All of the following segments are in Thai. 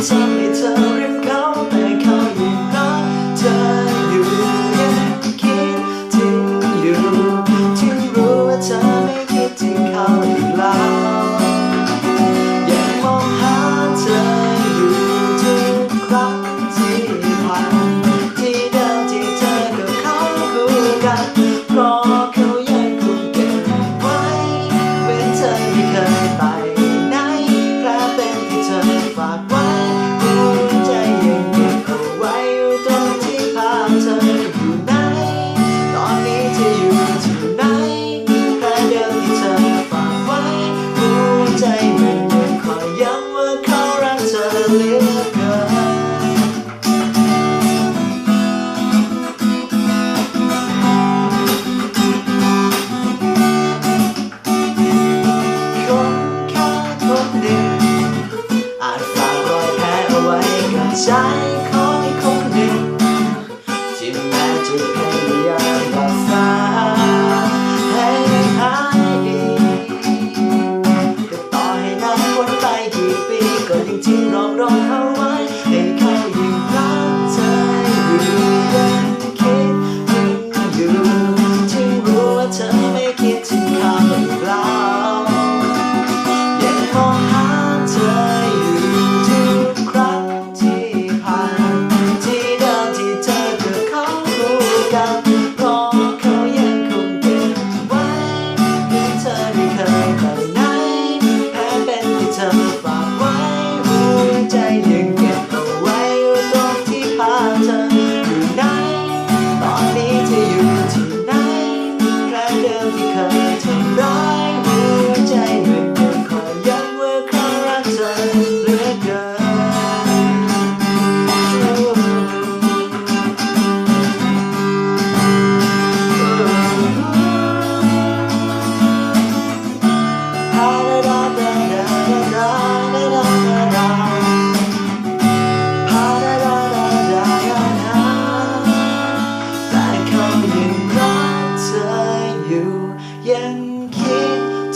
Sometimes ใจ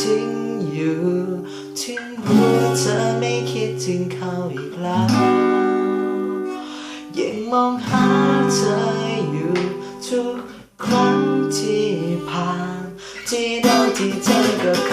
ทิ้งอยู่ ทิ้งหัวเธอไม่คิดถึงเขาอีกแล้ว ยังมองหาเธออยู่ทุกครั้งที่ผ่าน ที่เราที่เจอกับ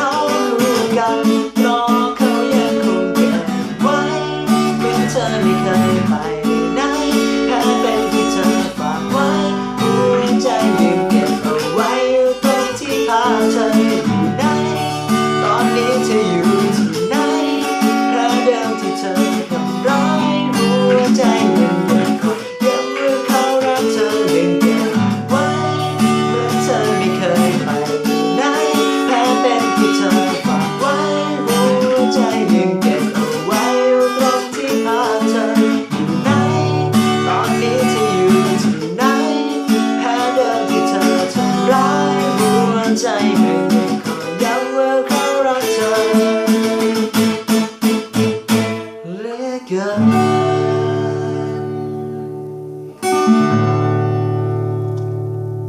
time.